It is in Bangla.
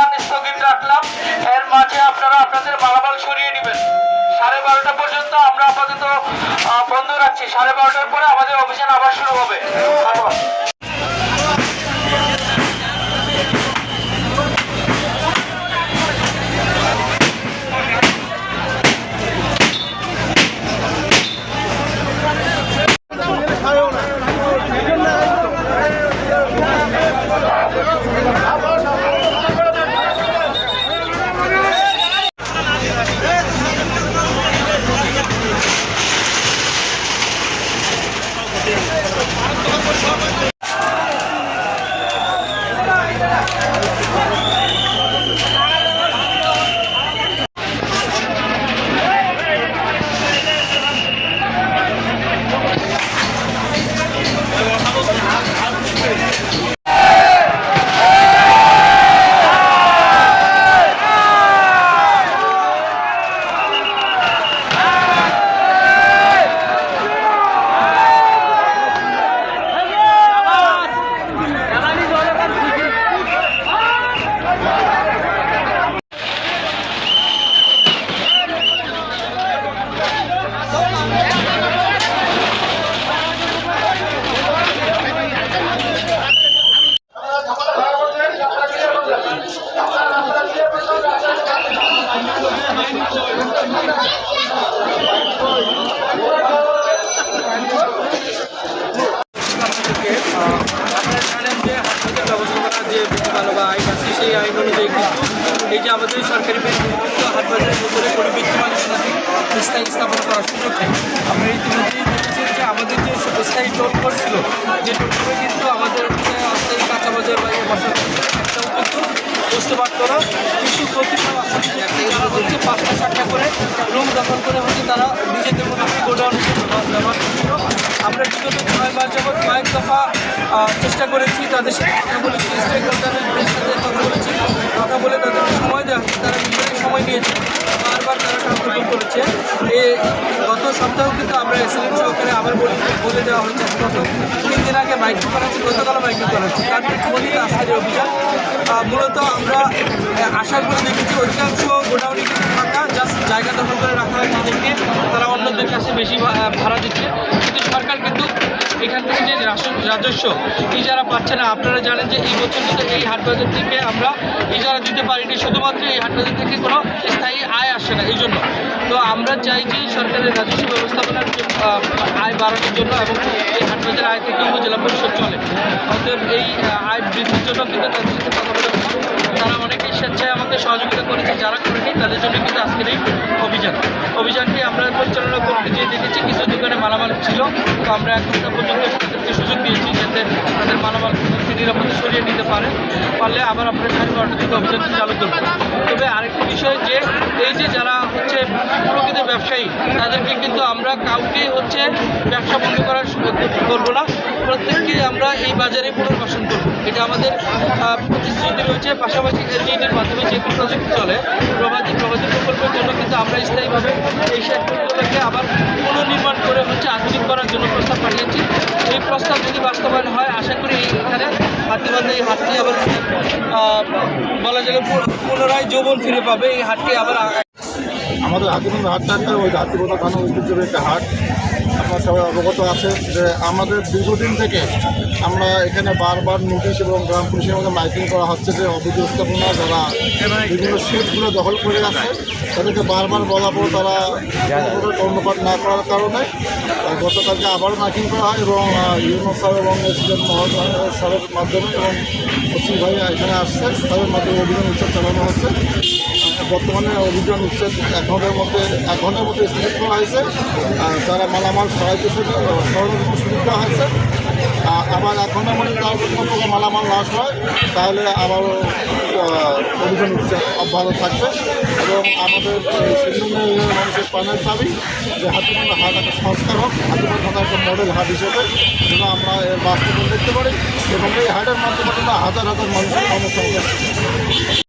আমাদের স্থগিত রাখলাম। এর মাঝে আপনারা আপনাদের মালামাল সরিয়ে নেবেন। সাড়ে বারোটা পর্যন্ত আমরা আপাতত বন্ধ রাখছি। সাড়ে বারোটার পরে আমাদের অভিযান আবার শুরু হবে। ধন্যবাদ থেকে আহ, আপনারা জানেন যে হাসপাতাল ব্যবস্থাপনা যে বিধিমালা বা আইন আছে সেই আইন অনুযায়ী কিন্তু আমাদের সরকারি বেসরকারি হাসপাতালের ভিতরে কোনো সাথে স্থায়ী স্থাপন করার সুযোগ নেই। আমরা ইতিমধ্যেই দেখেছি যে আমাদের যে স্থায়ী টোল করছিল যে টোলগুলো কিন্তু আমাদের অস্থায়ী কাঁচা বাজার বা বসার একটাও কিন্তু পারতো না। কিন্তু প্রতিটা হচ্ছে পাঁচটা চারটা করে রুম দখল করে হচ্ছে তারা নিজেদের মতো করে গোডাউন যাবৎ কয়েক দফা চেষ্টা করেছি তাদের সাথে কথা বলেছি কথা বলেছি। কথা বলে তাদেরকে সময় দেওয়া তারা নিজেরাই সময় নিয়েছে। বারবার তারা টাকা করেছে। এ গত সপ্তাহ কিন্তু আমরা এসএলএম সহকারে আবার বলে বলে দেওয়া হয়েছে গত তিন দিন আগে মাইকিং করা হচ্ছে, গতকালও মাইকিং করা হচ্ছে। আজকের অভিযান। মূলত আমরা আশা করে দেখেছি, অধিকাংশ গোডাউনে ফাঁকা, জাস্ট জায়গা দখল করে রাখা হয় দেখে তারা অন্যদের কাছে বেশি ভাড়া দিচ্ছে কিন্তু সরকার কিন্তু এখান থেকে যে রাস- রাজস্ব ইজারা পাচ্ছে না। আপনারা জানেন যে এই বছর কিন্তু এই হাট বাজার থেকে আমরা ইজারা দিতে পারিনি। শুধুমাত্র এই হাট বাজার থেকে কোনো স্থায়ী আয় আসে না। এই জন্য তো আমরা চাই যে সরকারের রাজস্ব ব্যবস্থাপনার আয় বাড়ানোর জন্য এবং এই হাট বাজার আয় থেকে উপজেলা পরিষদ চলে। অতএব এই আয় বৃদ্ধির জন্য কিন্তু তাদের সাথে কথা বলে তারা অনেকেই স্বেচ্ছায় আমাকে সহযোগিতা করেছে, যারা করেনি, তাদের জন্য কিন্তু আজকের এই অভিযান। অভিযানটি আমরা পরিচালনা করতে গিয়ে দেখেছি, কিছু দোকানে মালামাল ছিল। তো আমরা এক ঘণ্টা পর্যন্ত সুযোগ দিয়েছি যাতে তাদের মালামাল নিরাপদে সরিয়ে নিতে পারে। পারলে আবার আমরা সাড়ে বারোটা থেকে অভিযানটি চালু করব। তবে আরেকটি বিষয় যে, এই যে যারা হচ্ছে প্রকৃত ব্যবসায়ী, তাদেরকে কিন্তু আমরা কাউকে হচ্ছে ব্যবসা বন্ধ করার করব না। প্রত্যেককে আমরা এই বাজারে পুনর্বাসন করব। এটা আমাদের প্রতিশ্রুতি রয়েছে। পাশাপাশি এলজিডির মাধ্যমে যে প্রজেক্ট চলে, প্রবাদী প্রবাদী প্রকল্পের জন্য কিন্তু আমরা স্থায়ীভাবে এই সেক্টরগুলোকে আবার পুনর্নির্মাণ করে হচ্ছে আধুনিক করার জন্য প্রস্তাব পাঠিয়েছি এই প্রস্তাব যদি বাস্তবায়ন হয় আশা করি এখানে হাতিবান্ধা এই হাটটি আবার আহ, বলা গেলে পু- পুনরায় যৌবন ফিরে পাবে। এই হাটটি আবার আমাদের হাতিবন্ধ হাটটা একটা ওই হাতিবন্ধ থানা ঐতিহ্যের একটা হাট। আপনার সবাই অবগত আছে যে আমাদের দীর্ঘদিন থেকে আমরা এখানে বারবার নোটিশ এবং গ্রাম পুলিশের মধ্যে মাইকিং করা হচ্ছে যে অবৈধ স্থাপনা যারা বিভিন্ন সিটগুলো দখল করে আছে, তাদেরকে বারবার বলা পর তারা কর্ণপাত না করার কারণে। গতকালকে আবার মাইকিং করা হয় এবং ইউনো স্যার এবং মহোদয় স্যারের মাধ্যমে এবং ওসি ভাই এখানে আসছে তাদের মাধ্যমে অভিযান উচ্ছেদ চালানো হচ্ছে। বর্তমানে অভিযান উচ্ছেদ এক ঘণ্টার মধ্যে, এক ঘণ্টার মধ্যে স্থগিত করা হয়েছে। তারা মালামাল সরাইতে সরানোর সুযোগ দেওয়া হয়েছে। আবার এক ঘণ্টার মধ্যে তার কোনো মালামাল নাশ হয়, তাহলে আবারও অভিযান চা- অব্যাহত থাকবে। এবং আমাদের মানুষের প্রাণের দাবি যে হাতিবান্ধা হাট একটা সংস্কার হোক হাতিবান্ধা একটা মডেল হাট হিসেবে যেন আমরা এর বাস্তবায়ন দেখতে পারি এবং এই হাটের মাধ্যমে হাজার হাজার মানুষের কর্মসংস্থান।